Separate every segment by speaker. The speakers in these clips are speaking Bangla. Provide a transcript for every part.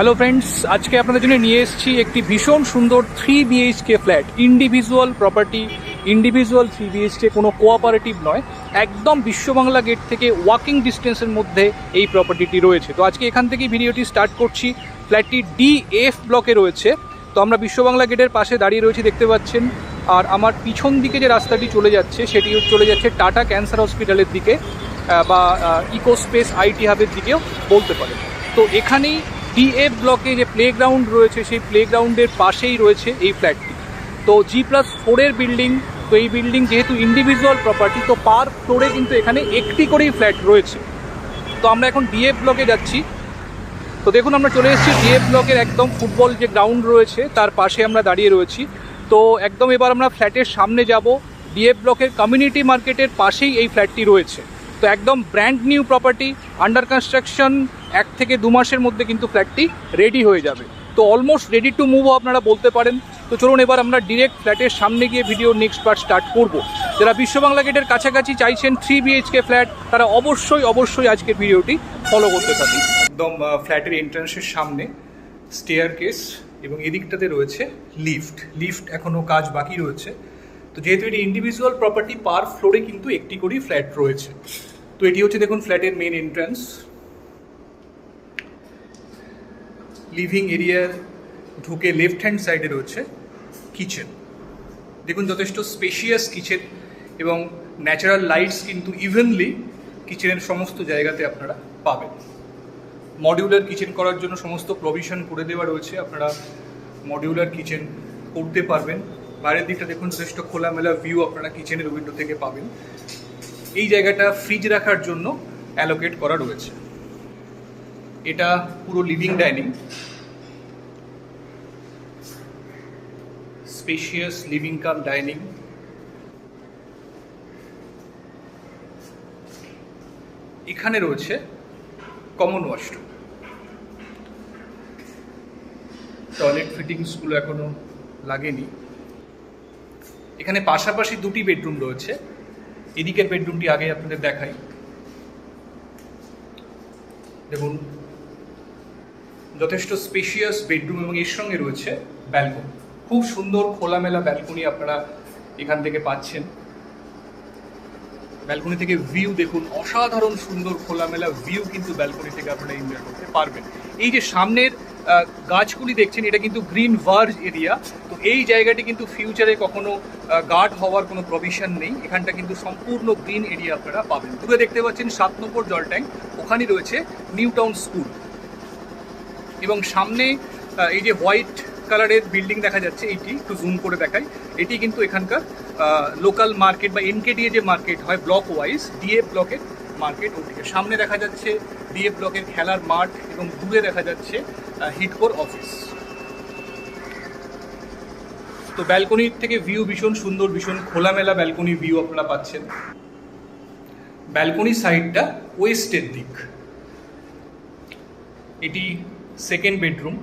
Speaker 1: হ্যালো ফ্রেন্ডস আজকে আপনাদের জন্য নিয়ে এসেছি একটি ভীষণ সুন্দর three BHK flat individual property individual three BHK কোনো কোঅপারেটিভ নয়, একদম বিশ্ববাংলা গেট থেকে ওয়াকিং ডিস্টেন্সের মধ্যে এই প্রপার্টিটি রয়েছে। তো আজকে এখান থেকেই ভিডিওটি স্টার্ট করছি। ফ্ল্যাটটি ডি এফ ব্লকে রয়েছে। তো আমরা বিশ্ববাংলা গেটের পাশে দাঁড়িয়ে রয়েছি, দেখতে পাচ্ছেন। আর আমার পিছন দিকে যে রাস্তাটি চলে যাচ্ছে, সেটি চলে যাচ্ছে টাটা ক্যান্সার হসপিটালের দিকে বা ইকোস্পেস আইটি হাবের দিকেও বলতে পারে তো এখানেই ডিএফ ব্লকে যে প্লেগ্রাউন্ড রয়েছে, সেই প্লেগ্রাউন্ডের পাশেই রয়েছে এই ফ্ল্যাটটি তো জি প্লাস ফোরের বিল্ডিং তো এই বিল্ডিং যেহেতু ইন্ডিভিজুয়াল প্রপার্টি তো পার ফ্লোরে কিন্তু এখানে একটি করেই ফ্ল্যাট রয়েছে। তো আমরা এখন ডিএফ ব্লকে যাচ্ছি। তো দেখুন, আমরা চলে এসেছি ডিএফ ব্লকের একদম ফুটবল যে গ্রাউন্ড রয়েছে, তার পাশে আমরা দাঁড়িয়ে রয়েছি। তো একদম এবার আমরা ফ্ল্যাটের সামনে যাব। ডিএফ ব্লকের কমিউনিটি মার্কেটের পাশেই এই ফ্ল্যাটটি রয়েছে। তো একদম brand new property under construction এক থেকে দু মাসের মধ্যে কিন্তু ফ্ল্যাটটি রেডি হয়ে যাবে। তো অলমোস্ট রেডি টু মুভও আপনারা বলতে পারেন। তো চলুন এবার আমরা ডিরেক্ট ফ্ল্যাটের সামনে গিয়ে ভিডিও নেক্সট পার্ট স্টার্ট করব। যারা বিশ্ববাংলা গেটের কাছাকাছি চাইছেন থ্রি বিএইচকে ফ্ল্যাট তারা অবশ্যই অবশ্যই আজকের ভিডিওটি ফলো করতে থাকুন। একদম ফ্ল্যাটের এন্ট্রান্সের সামনে স্টেয়ার কেস এবং এদিকটাতে রয়েছে লিফট লিফট এখনও কাজ বাকি রয়েছে। তো যেহেতু এটি ইন্ডিভিজুয়াল প্রপার্টি পার ফ্লোরে কিন্তু একটি করেই ফ্ল্যাট রয়েছে। তো এটি হচ্ছে, দেখুন ফ্ল্যাটের মেন এন্ট্রান্স লিভিং এরিয়ার ঢুকে লেফট হ্যান্ড সাইডে রয়েছে কিচেন। দেখুন, যথেষ্ট স্পেশিয়াস কিচেন এবং ন্যাচারাল লাইটস কিন্তু ইভেনলি কিচেনের সমস্ত জায়গাতে আপনারা পাবেন। মডিউলার কিচেন করার জন্য সমস্ত প্রভিশন করে দেওয়া রয়েছে। আপনারা মডিউলার কিচেন করতে পারবেন। বাইরের দিকটা দেখুন, যথেষ্ট খোলামেলা ভিউ আপনারা কিচেনের উইন্ডো থেকে পাবেন। এই জায়গাটা ফ্রিজ রাখার জন্য অ্যালোকেট করা রয়েছে। এটা পুরো living dining spacious living cum dining এখানে রয়েছে কমন ওয়াশরুম টয়লেট ফিটিংসগুলো এখনও লাগেনি। এখানে পাশাপাশি দুটি বেডরুম রয়েছে। এদিকের বেডরুমটি আগে আপনাদের দেখাই। দেখুন, যথেষ্ট স্পেশিয়াস বেডরুম এবং এর সঙ্গে রয়েছে ব্যালকনি খুব সুন্দর খোলামেলা ব্যালকনি আপনারা এখান থেকে পাচ্ছেন। ব্যালকনি থেকে ভিউ দেখুন, অসাধারণ সুন্দর খোলামেলা ভিউ কিন্তু ব্যালকনি থেকে আপনারা এনজয় করতে পারবেন। এই যে সামনের গাছগুলি দেখছেন, এটা কিন্তু গ্রিন ভার্জ এরিয়া তো এই জায়গাটি কিন্তু ফিউচারে কখনো গার্ড হওয়ার কোনো প্রভিশন নেই। এখানটা কিন্তু সম্পূর্ণ গ্রিন এরিয়া আপনারা পাবেন। দূরে দেখতে পাচ্ছেন সাত নম্বর জল ট্যাঙ্ক ওখানে রয়েছে নিউ টাউন স্কুল এবং সামনে এই যে হোয়াইট কালারের বিল্ডিং দেখা যাচ্ছে এটি, একটু জুম করে দেখাই। এটি কিন্তু এখানকার লোকাল মার্কেট বা এনকেডিএ যে মার্কেট হয় ব্লক ওয়াইজ ডিএ ব্লকের মার্কেট ওটিকে সামনে দেখা যাচ্ছে ডিএ ব্লকের খেলার মাঠ এবং দূরে দেখা যাচ্ছে হিটকোর অফিস তো ব্যালকনির থেকে ভিউ ভীষণ সুন্দর, ভীষণ খোলামেলা ব্যালকনি ভিউ আপনারা পাচ্ছেন। ব্যালকনি সাইডটা ওয়েস্টের দিক। এটি সেকেন্ড বেডরুম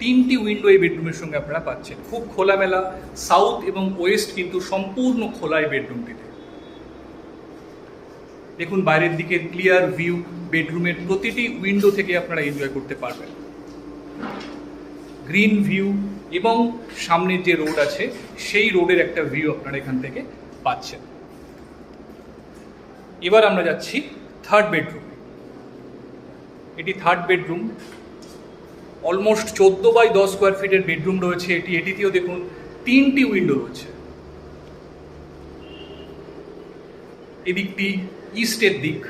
Speaker 1: তিনটি উইন্ডো এই বেডরুমের সঙ্গে আপনারা পাচ্ছেন। খুব খোলামেলা সাউথ এবং ওয়েস্ট কিন্তু সম্পূর্ণ খোলা এই বেডরুমটিতে দেখুন, বাইরের দিকে ক্লিয়ার ভিউ বেডরুমের প্রতিটি উইন্ডো থেকে আপনারা এনজয় করতে পারবেন। গ্রিন ভিউ এবং সামনের যে রোড আছে, সেই রোডের একটা ভিউ আপনারা এখান থেকে পাচ্ছেন। এবার আমরা যাচ্ছি থার্ড বেডরুম এটি থার্ড বেডরুম অলমোস্ট চোদ্দ বাই দশ স্কোয়ার ফিটের বেডরুম রয়েছে এটি। এটিতেও দেখুন তিনটি উইন্ডো রয়েছে। এদিকটি ইস্টের দিক।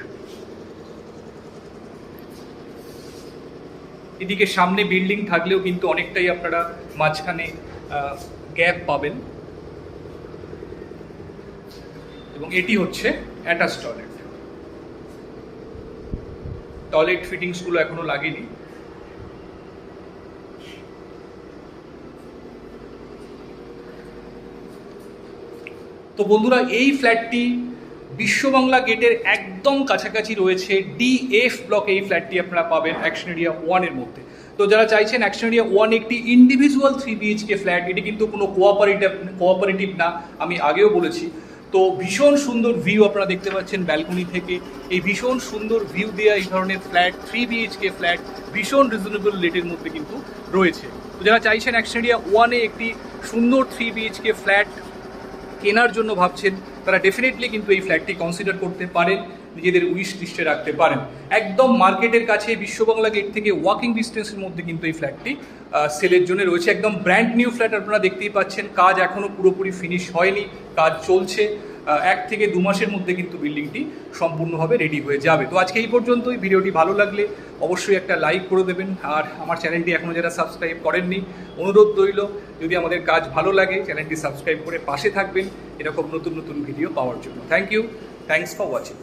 Speaker 1: এদিকে সামনে বিল্ডিং থাকলেও কিন্তু অনেকটাই আপনারা মাঝখানে গ্যাপ পাবেন। এবং এটি হচ্ছে অ্যাটাচ টয়লেট টয়লেট ফিটিংসগুলো এখনও লাগেনি। তো বন্ধুরা, এই ফ্ল্যাটটি বিশ্ববাংলা গেটের একদম কাছাকাছি রয়েছে। ডিএফ ব্লকে এই ফ্ল্যাটটি আপনারা পাবেন অ্যাকশন এরিয়া ওয়ানের মধ্যে। তো যারা চাইছেন অ্যাকশন এরিয়া ওয়ান একটি ইন্ডিভিজুয়াল থ্রি বিএইচকে ফ্ল্যাট এটি কিন্তু কোনো কোঅপারেটিভ কোঅপারেটিভ না, আমি আগেও বলেছি। তো ভীষণ সুন্দর ভিউ আপনারা দেখতে পাচ্ছেন ব্যালকনি থেকে। এই ভীষণ সুন্দর ভিউ দেওয়া এই ধরনের ফ্ল্যাট থ্রি বিএইচকে ফ্ল্যাট ভীষণ রিজনেবল রেটের মধ্যে কিন্তু রয়েছে। তো যারা চাইছেন অ্যাকশন এরিয়া ওয়ানে একটি সুন্দর থ্রি বিএইচকে ফ্ল্যাট কেনার জন্য ভাবছেন, তারা ডেফিনেটলি কিন্তু এই ফ্ল্যাটটি কনসিডার করতে পারেন, নিজেদের উইশ লিস্টে রাখতে পারেন। একদম মার্কেটের কাছে বিশ্ববাংলা গেট থেকে ওয়াকিং ডিস্টেন্সের মধ্যে কিন্তু এই ফ্ল্যাটটি সেলের জন্য রয়েছে। একদম ব্র্যান্ড নিউ ফ্ল্যাট আপনারা দেখতেই পাচ্ছেন। কাজ এখনও পুরোপুরি ফিনিশ হয়নি, কাজ চলছে। এক থেকে দু মাসের মধ্যে কিন্তু বিল্ডিংটি সম্পূর্ণভাবে রেডি হয়ে যাবে। তো আজকে এই পর্যন্তই। ভিডিওটি ভালো লাগলে অবশ্যই একটা লাইক করে দেবেন। আর আমার চ্যানেলটি এখনও যারা সাবস্ক্রাইব করেননি, অনুরোধ রইল, যদি আমাদের কাজ ভালো লাগে চ্যানেলটি সাবস্ক্রাইব করে পাশে থাকবেন। এরকম নতুন নতুন ভিডিও পাওয়ার জন্য। Thank you thanks for watching